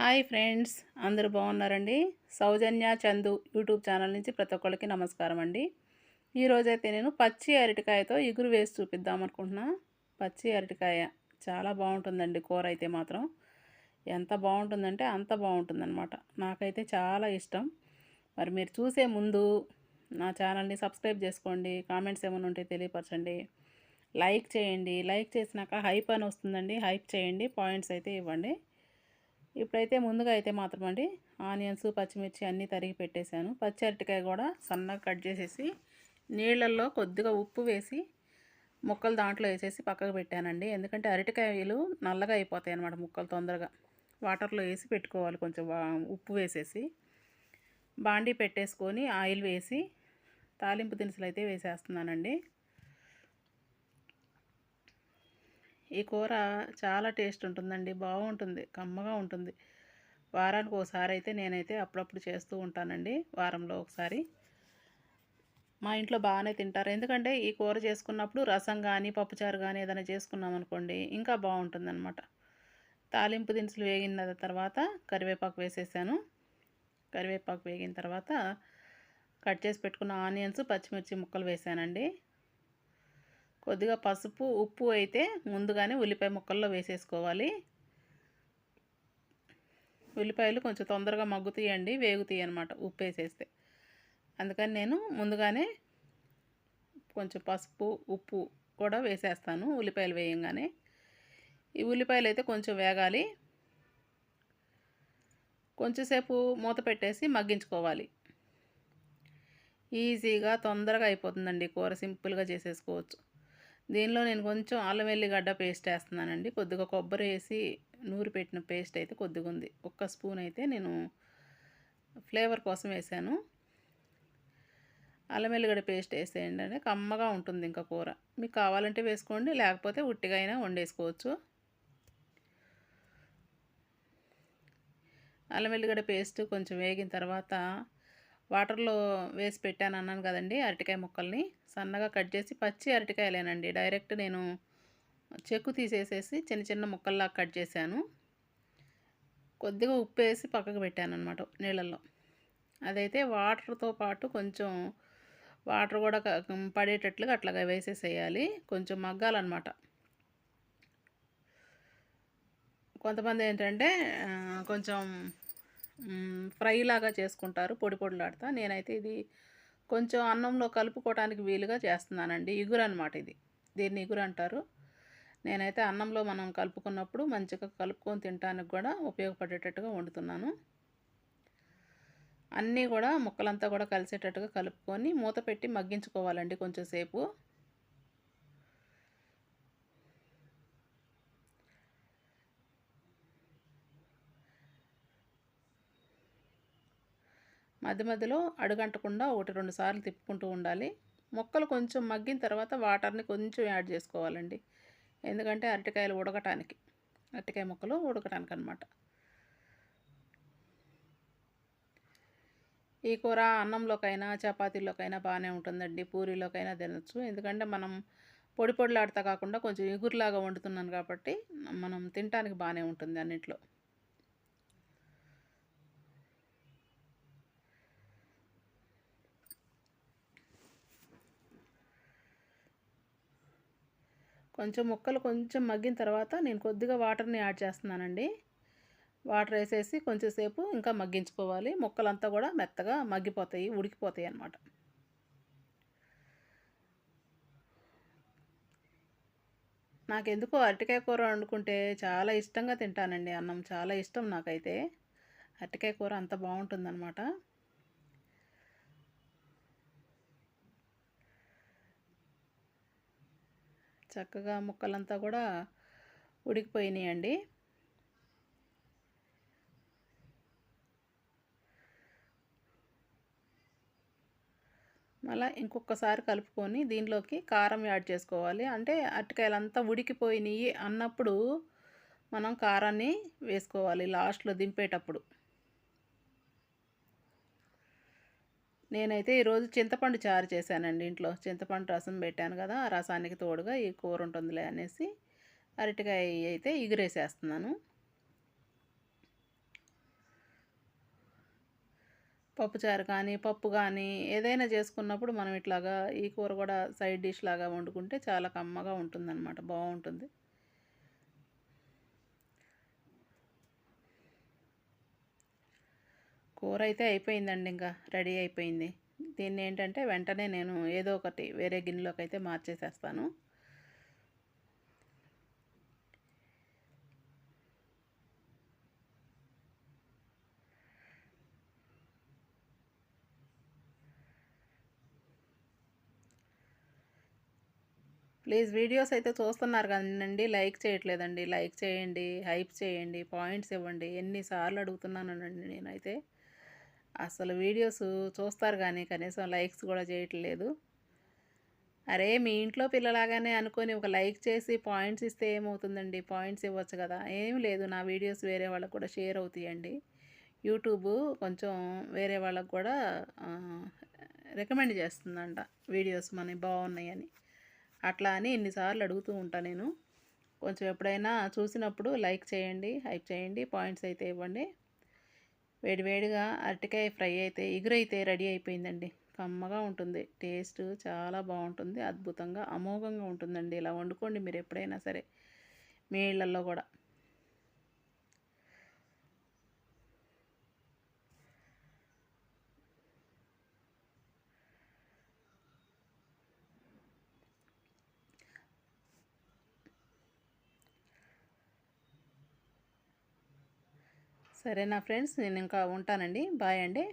Hi friends అందరూ బాగున్నారండి? సౌజన్య Chandu YouTube channel నుంచి ప్రతి ఒక్కరికి నమస్కారం అండి. ఈరోజైతే నేను పచ్చి అరటికాయతో ఇగురు వేసి చూపిద్దాం అనుకుంటున్నా. పచ్చి అరటికాయ చాలా బాగుంటుందండి కూర అయితే మాత్రం. ఎంత బాగుంటుందంటే అంత బాగుంటుందన్నమాట. నాకైతే చాలా ఇష్టం. మరి మీరు చూసే ముందు నా ఛానల్ని సబ్స్క్రైబ్ చేసుకోండి. కామెంట్స్ ఏమైనా ఉంటే తెలియపరచండి. లైక్ చేయండి. లైక్ చేసినాక హైప్ అని వస్తుందండి. హైప్ చేయండి. పాయింట్స్ అయితే ఇవ్వండి. ఇప్పుడైతే ముందుగా అయితే మాత్రం అండి ఆనియన్స్ పచ్చిమిర్చి అన్నీ తరిగి పెట్టేశాను. పచ్చి అరటికాయ కూడా సన్నగా కట్ చేసేసి నీళ్ళల్లో కొద్దిగా ఉప్పు వేసి ముక్కలు దాంట్లో వేసేసి పక్కకు పెట్టానండి. ఎందుకంటే అరటికాయలు నల్లగా అయిపోతాయి అన్నమాట ముక్కలు తొందరగా. వాటర్లో వేసి పెట్టుకోవాలి కొంచెం ఉప్పు వేసేసి. బాండీ పెట్టేసుకొని ఆయిల్ వేసి తాలింపు దినుసులు అయితే వేసేస్తున్నానండి. ఈ కూర చాలా టేస్ట్ ఉంటుందండి. బాగుంటుంది కమ్మగా ఉంటుంది. వారానికి ఒకసారి అయితే నేనైతే అప్పుడప్పుడు చేస్తూ ఉంటానండి. వారంలో ఒకసారి. మా ఇంట్లో బాగానే తింటారు. ఎందుకంటే ఈ కూర చేసుకున్నప్పుడు రసం కానీ పప్పుచారు కానీ ఏదైనా చేసుకున్నాం అనుకోండి ఇంకా బాగుంటుందన్నమాట తాలింపు దినుసులు వేగిన తర్వాత కరివేపాకు వేసేసాను. కరివేపాకు వేగిన తర్వాత కట్ చేసి పెట్టుకున్న ఆనియన్స్ పచ్చిమిర్చి ముక్కలు వేసానండి. కొద్దిగా పసుపు ఉప్పు అయితే ముందుగానే ఉల్లిపాయ ముక్కల్లో వేసేసుకోవాలి. ఉల్లిపాయలు కొంచెం తొందరగా మగ్గుతాయండి వేగుతాయి అనమాట ఉప్పు వేసేస్తే. అందుకని నేను ముందుగానే కొంచెం పసుపు ఉప్పు కూడా వేసేస్తాను ఉల్లిపాయలు వేయంగానే. ఈ ఉల్లిపాయలు అయితే కొంచెం వేగాలి. కొంచెంసేపు మూత పెట్టేసి మగ్గించుకోవాలి. ఈజీగా తొందరగా అయిపోతుందండి కూర సింపుల్గా చేసేసుకోవచ్చు. దీనిలో నేను కొంచెం అల్లం వెల్లిగడ్డ పేస్ట్ వేస్తున్నానండి. కొద్దిగా కొబ్బరి వేసి నూరి పెట్టిన పేస్ట్ అయితే కొద్దిగా ఉంది. ఒక్క స్పూన్ అయితే నేను ఫ్లేవర్ కోసం వేసాను. అల్లం వెల్లిగడ్డ పేస్ట్ వేసేయండి అంటే కమ్మగా ఉంటుంది ఇంకా కూర. మీకు కావాలంటే వేసుకోండి లేకపోతే ఉట్టిగా అయినా వండేసుకోవచ్చు. అల్లం వెల్లిగడ్డ పేస్ట్ కొంచెం వేగిన తర్వాత వాటర్లో వేసి పెట్టాను అన్నాను కదండి అరటికాయ ముక్కల్ని. సన్నగా కట్ చేసి పచ్చి అరటికాయలేనండి. డైరెక్ట్ నేను చెక్కు తీసేసేసి చిన్న చిన్న ముక్కల్లా కట్ చేశాను. కొద్దిగా ఉప్పు వేసి పక్కకు పెట్టాను అనమాట నీళ్ళల్లో. అదైతే వాటర్తో పాటు కొంచెం వాటర్ కూడా పడేటట్లుగా అట్లాగా వేసేసేయాలి. కొంచెం మగ్గాలన్నమాట. కొంతమంది ఏంటంటే కొంచెం ఫ్రై లాగా చేసుకుంటారు పొడి పొడిలాడతా. నేనైతే ఇది కొంచెం అన్నంలో కలుపుకోవడానికి వీలుగా చేస్తున్నానండి. ఇగురు అనమాట ఇది. దీన్ని ఇగురు అంటారు. నేనైతే అన్నంలో మనం కలుపుకున్నప్పుడు మంచిగా కలుపుకొని తినడానికి కూడా ఉపయోగపడేటట్టుగా వండుతున్నాను. అన్నీ కూడా ముక్కలంతా కూడా కలిసేటట్టుగా కలుపుకొని మూత పెట్టి మగ్గించుకోవాలండి కొంచెం మధ్య మధ్యలో అడుగంటకుండా ఒకటి రెండు సార్లు తిప్పుకుంటూ ఉండాలి. మొక్కలు కొంచెం మగ్గిన తర్వాత వాటర్ని కొంచెం యాడ్ చేసుకోవాలండి. ఎందుకంటే అరటికాయలు ఉడకటానికి అరటికాయ మొక్కలు ఉడకటానికి అనమాట ఈ కూర అన్నంలోకైనా చపాతీలోకైనా బాగానే ఉంటుందండి. పూరీలోకైనా తినచ్చు. ఎందుకంటే మనం పొడి పొడిలాడుతా కాకుండా కొంచెం ఎగురులాగా వండుతున్నాను కాబట్టి మనం తినటానికి బాగానే ఉంటుంది అన్నింటిలో. కొంచెం ముక్కలు కొంచెం మగ్గిన తర్వాత నేను కొద్దిగా వాటర్ని యాడ్ చేస్తున్నానండి. వాటర్ వేసేసి కొంచెంసేపు ఇంకా మగ్గించుకోవాలి. ముక్కలంతా కూడా మెత్తగా మగ్గిపోతాయి ఉడికిపోతాయి అన్నమాట. నాకెందుకో అరటికాయ కూర వండుకుంటే చాలా ఇష్టంగా తింటానండి అన్నం. చాలా ఇష్టం నాకైతే. అరటికాయ కూర అంత బాగుంటుందన్నమాట. చక్కగా ముక్కలంతా కూడా ఉడికిపోయినాయండి. మళ్ళీ ఇంకొకసారి కలుపుకొని దీనిలోకి కారం యాడ్ చేసుకోవాలి. అంటే అరటికాయలంతా ఉడికిపోయినాయి అన్నప్పుడు మనం కారాన్ని వేసుకోవాలి లాస్ట్లో దింపేటప్పుడు. నేనైతే ఈరోజు చింతపండు చారు చేశానండి ఇంట్లో. చింతపండు రసం పెట్టాను కదా ఆ రసానికి తోడుగా ఈ కూర ఉంటుందిలే అనేసి అరటికాయ అయితే ఎగురేసేస్తున్నాను. పప్పుచారు కానీ పప్పు కానీ ఏదైనా చేసుకున్నప్పుడు మనం ఇట్లాగా ఈ కూర కూడా సైడ్ డిష్ లాగా వండుకుంటే చాలా కమ్మగా ఉంటుందన్నమాట బాగుంటుంది. కూర అయితే అయిపోయిందండి ఇంకా రెడీ అయిపోయింది. దీన్ని ఏంటంటే వెంటనే నేను ఏదో ఒకటి వేరే గిన్నెలోకి అయితే మార్చేసేస్తాను. ప్లీజ్ వీడియోస్ అయితే చూస్తున్నారు కదండి. లైక్ చేయట్లేదండి. లైక్ చేయండి హైప్ చేయండి పాయింట్స్ ఇవ్వండి. ఎన్నిసార్లు అడుగుతున్నానండి నేనైతే. అసలు వీడియోస్ చూస్తారు కానీ కనీసం లైక్స్ కూడా చేయట్లేదు. అరే మీ ఇంట్లో పిల్లలాగానే అనుకొని ఒక లైక్ చేసి పాయింట్స్ ఇస్తే ఏమవుతుందండి? పాయింట్స్ ఇవ్వచ్చు కదా? ఏం లేదు నా వీడియోస్ వేరే వాళ్ళకు కూడా షేర్ అవుతాయండి. యూట్యూబ్ కొంచెం వేరే వాళ్ళకు కూడా రికమెండ్ చేస్తుందంట వీడియోస్ మనవి బాగున్నాయని. అట్లా అని ఎన్నిసార్లు అడుగుతూ ఉంటాను నేను. కొంచెం ఎప్పుడైనా చూసినప్పుడు లైక్ చేయండి హైప్ చేయండి పాయింట్స్ అయితే ఇవ్వండి. వేడివేడిగా అరటికాయ ఫ్రై అయితే ఎగురైతే రెడీ అయిపోయిందండి. కమ్మగా ఉంటుంది. టేస్ట్ చాలా బాగుంటుంది. అద్భుతంగా అమోఘంగా ఉంటుందండి. ఇలా వండుకోండి మీరు ఎప్పుడైనా సరే. మీ ఇళ్ళల్లో కూడా. సరేనా ఫ్రెండ్స్ నేను ఇంకా ఉంటానండి. బాయ్ అండి.